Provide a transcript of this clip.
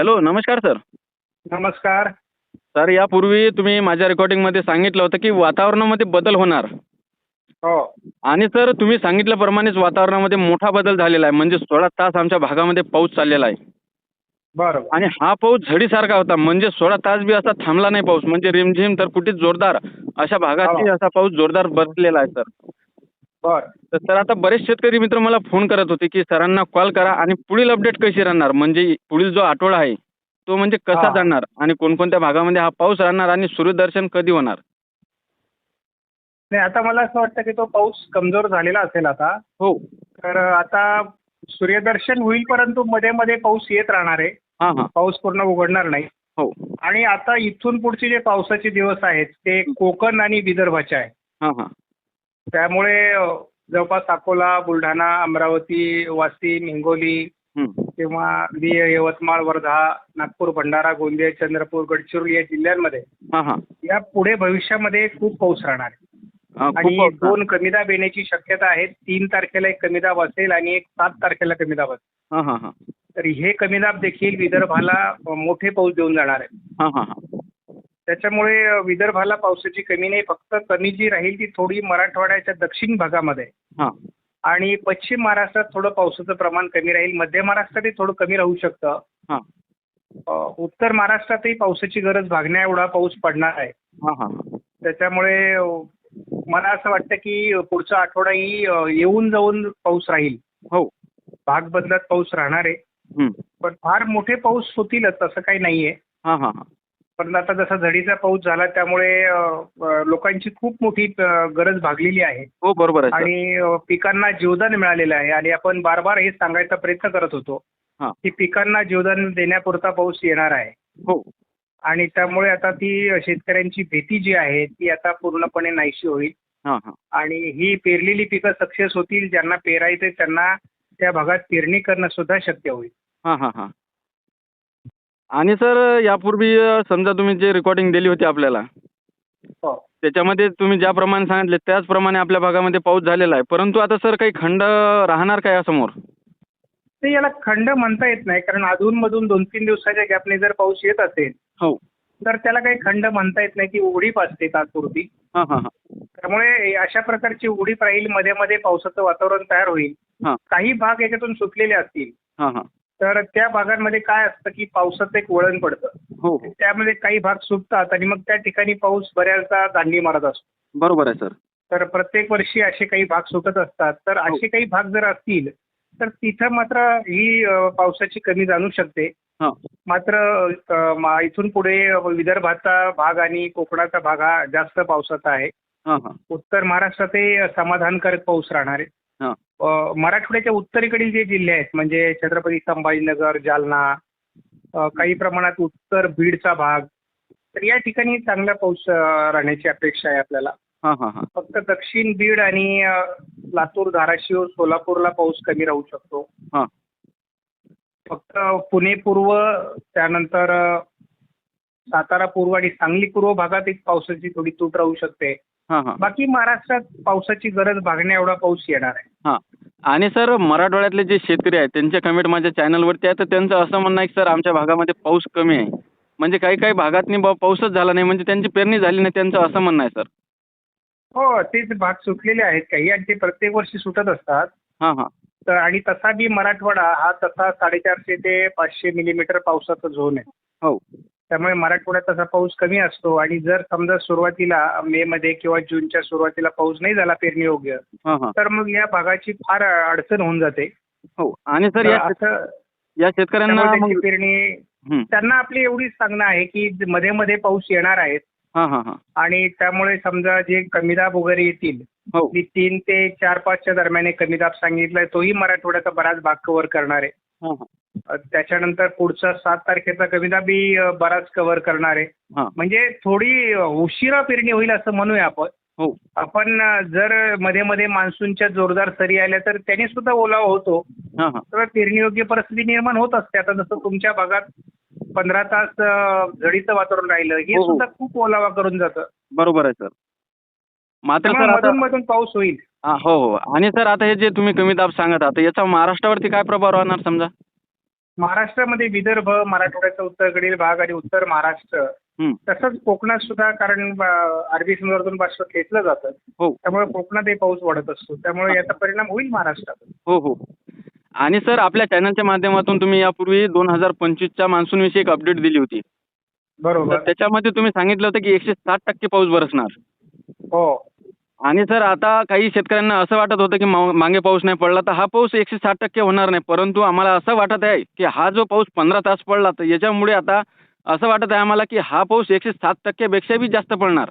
Hello नमस्कार sir नमस्कार. Sir यापूर्वी तुम्ही माझ्या रेकॉर्डिंगमध्ये सांगितलं होतं की वातावरणामध्ये बदल होणार. हो. आणि सर तुम्ही सांगितल्याप्रमाणेच वातावरणामध्ये मोठा बदल झालेला आहे. म्हणजे सोळा तास आमच्या भागामध्ये पाऊस चाललेला आहे. बरं आणि हा पाऊस झडीसारखा होता. म्हणजे सोळा तास बी असा थांबला नाही पाऊस. म्हणजे रिमझिम तर कुठेच जोरदार अशा भागातही हो. असा पाऊस जोरदार बसलेला आहे सर बर. तर सर आता बरेच शेतकरी मित्र मला फोन करत होते की सरांना कॉल करा आणि पुढील अपडेट कशी राहणार? म्हणजे पुढील जो आठवडा आहे तो म्हणजे कसा. जाणार? आणि कोणकोणत्या भागामध्ये हा पाऊस राहणार आणि सूर्यदर्शन कधी होणार? नाही आता मला असं वाटतं की तो पाऊस कमजोर झालेला असेल आता. हो. तर आता सूर्यदर्शन होईल परंतु मध्ये मध्ये पाऊस येत राहणार आहे. हां हां. पाऊस पूर्ण उघडणार नाही. हो. आणि आता इथून पुढचे जे पावसाचे दिवस आहेत ते कोकण आणि विदर्भाचे आहे. हां हां. त्यामुळे जवळपास अकोला बुलढाणा अमरावती वाशिम हिंगोली. किंवा यवतमाळ वर्धा नागपूर भंडारा गोंदिया चंद्रपूर गडचिरोली या जिल्ह्यांमध्ये या पुढे भविष्यामध्ये खूप पाऊस राहणार आहे. आणि. दोन कमी दाब येण्याची शक्यता आहे. तीन तारखेला एक कमी दाब असेल आणि एक सात तारखेला कमी दाब असेल हां हां हां. तर हे कमी दाब देखील विदर्भाला मोठे पाऊस देऊन जाणार आहे. त्याच्यामुळे विदर्भाला पावसाची कमी नाही. फक्त कमी जी राहील ती थोडी मराठवाड्याच्या दक्षिण भागामध्ये. हां. आणि पश्चिम महाराष्ट्रात थोडं पावसाचं प्रमाण कमी राहील. मध्य महाराष्ट्रातही थोडं कमी राहू शकतं. हां. उत्तर महाराष्ट्रातही पावसाची गरज भागण्या एवढा पाऊस पडणार आहे. हां हां. हां त्याच्यामुळे मला असं वाटतं की पुढचा आठवडाही येऊन जाऊन पाऊस राहील. हो. भाग बदलत पाऊस राहणार आहे. पण फार मोठे पाऊस होतीलच असं काही नाहीये. हां हां हां. पण आता जसा झडीचा पाऊस झाला त्यामुळे लोकांची खूप मोठी गरज भागलेली आहे. हो बरोबर आहे सर. आणि पिकांना जीवदान मिळालेलं आहे. आणि आपण बार बार हे सांगायचा प्रयत्न करत होतो हां. की पिकांना जीवदान देण्यापुरता पाऊस येणार आहे. हो. आणि त्यामुळे आता ती शेतकऱ्यांची भीती जी आहे ती आता पूर्णपणे नाहीशी होईल. हां हां. आणि ही पेरलेली पिकं सक्सेस होतील ज्यांना पेरायचे त्यांना त्या भागात पेरणी करणं सुद्धा शक्य होईल. हां हां हां. आणि सर यापूर्वी समजा तुम्ही जे रेकॉर्डिंग दिली होती आपल्याला हो. त्याच्यामध्ये तुम्ही ज्याप्रमाणे सांगितले त्याचप्रमाणे आपल्या भागामध्ये पाऊस झालेला आहे. परंतु आता सर काही खंड राहणार का यासमोर? ते याला खंड म्हणता येत नाही कारण अधूनमधून दोन तीन दिवसाच्या गॅपने जर पाऊस येत असेल हो. तर त्याला काही खंड म्हणता येत नाही ती उडीप असते तात्पुरती. हां हां हां. त्यामुळे अशा प्रकारची उडीप राहील मध्ये मध्ये पावसाचं वातावरण तयार होईल. हां. काही भाग याच्यातून सुटलेले असतील. हां हां. तर त्या भागांमध्ये काय असतं की पावसाचं एक वळण पडतं. हो हो. त्यामध्ये काही भाग सुटतात आणि मग त्या ठिकाणी पाऊस बऱ्याचदा दांडी मारत असतो. बरोबर आहे सर. तर प्रत्येक वर्षी असे काही भाग सुटत असतात. तर हो. असे काही भाग जर असतील तर तिथं मात्र ही अ, पावसाची कमी जाणू शकते. हां. मात्र अ, मा- इथून पुढे विदर्भाचा भाग आणि कोकणाचा भाग हा जास्त पावसाचा आहे. हां हां. उत्तर महाराष्ट्रातही समाधानकारक पाऊस राहणार आहे. हां. मराठवाड्याच्या उत्तरेकडील जे जिल्हे आहेत म्हणजे छत्रपती संभाजीनगर जालना काही प्रमाणात उत्तर बीडचा भाग तर या ठिकाणी चांगला पाऊस राहण्याची अपेक्षा आहे आपल्याला. हां हां हां. फक्त दक्षिण बीड आणि लातूर धाराशिव सोलापूरला पाऊस कमी राहू शकतो. हां. फक्त पुणे पूर्व त्यानंतर सातारा पूर्व आणि सांगली पूर्व भागात एक पावसाची थोडी तूट राहू शकते. बाकी महाराष्ट्रात पावसाची गरज भागण्या एवढा पाऊस येणार आहे. हां. आणि सर मराठवाड्यातले जे शेतकरी आहेत त्यांचे कमेंट माझ्या चॅनलवरती आहे तर त्यांचं असं म्हणणं आहे की सर आमच्या भागामध्ये पाऊस कमी आहे. म्हणजे काही काही भागात नाही पाऊसच झाला नाही म्हणजे त्यांची पेरणी झाली नाही त्यांचं असं म्हणणं आहे सर. हो तेच भाग सुटलेले आहेत. काही आणि ते प्रत्येक वर्षी सुटत असतात. हां हां. तर आणि तसा बी मराठवाडा हा तसा साडेचारशे ते पाचशे मिलीमीटर पावसाचा झोन आहे. हो. त्यामुळे मराठवाड्यात तसा पाऊस कमी असतो. आणि जर समजा सुरुवातीला मे मध्ये किंवा जूनच्या सुरुवातीला पाऊस नाही झाला पेरणी योग्य हां हां. तर मग या भागाची फार अडचण होऊन जाते. हो. आणि सर तर या असं या शेतकऱ्यांना त्यामुळे मग त्यांची पेरणी हं. त्यांना आपली एवढीच सांगणं आहे की मध्ये मध्ये पाऊस येणार आहे हां हां हां. आणि त्यामुळे समजा जे कमी दाब वगैरे येतील हो. मी तीन ते चार पाचच्या दरम्यान एक कमी दाब सांगितलाय तोही मराठवाड्याचा बराच भाग कव्हर करणार आहे. हां हां. त्याच्यानंतर पुढचा सात तारखेचा अ, बराच कव्हर करणार आहे. म्हणजे थोडी उशिरा पेरणी होईल असं म्हणूया आपण. हो. आपण जर मध्ये मध्ये मान्सूनच्या जोरदार सरी आल्या तर त्याने सुद्धा ओलावा होतो. तर पेरणीयोग्य परिस्थिती निर्माण होत असते. आता जसं तुमच्या भागात पंधरा तास झडीचं वातावरण राहिलं हे हो, हो. सुद्धा खूप ओलावा करून जातं. बरोबर आहे सर. मात्र सर मधून मधून पाऊस होईल. हां हो हो. आणि सर आता हे जे तुम्ही कमी दाब सांगत आहात याचा महाराष्ट्रावरती काय प्रभाव राहणार समजा? महाराष्ट्रामध्ये विदर्भ मराठवाड्याचा उत्तरेकडील भाग आणि उत्तर महाराष्ट्र. तसंच कोकणात सुद्धा कारण अरबी समुद्रातून भाषा खेचलं जातं. हो. त्यामुळे कोकणातही पाऊस वाढत असतो. त्यामुळे याचा परिणाम होईल महाराष्ट्रात. हो हो. आणि सर आपल्या चॅनलच्या माध्यमातून तुम्ही यापूर्वी दोन हजार पंचवीसच्या मान्सूनविषयी एक अपडेट दिली होती. बरोबर. त्याच्यामध्ये तुम्ही सांगितलं होतं की एकशे साठ टक्के पाऊस बरसणार. हो. आणि सर आता काही शेतकऱ्यांना असं वाटत होतं की मा- मागे पाऊस नाही पडला तर हा पाऊस एकशे साठ टक्के होणार नाही. परंतु आम्हाला असं वाटत आहे की हा जो पाऊस पंधरा तास पडला तर याच्यामुळे आता असं वाटत आहे आम्हाला की हा पाऊस एकशे सात टक्क्यापेक्षा बी जास्त पडणार.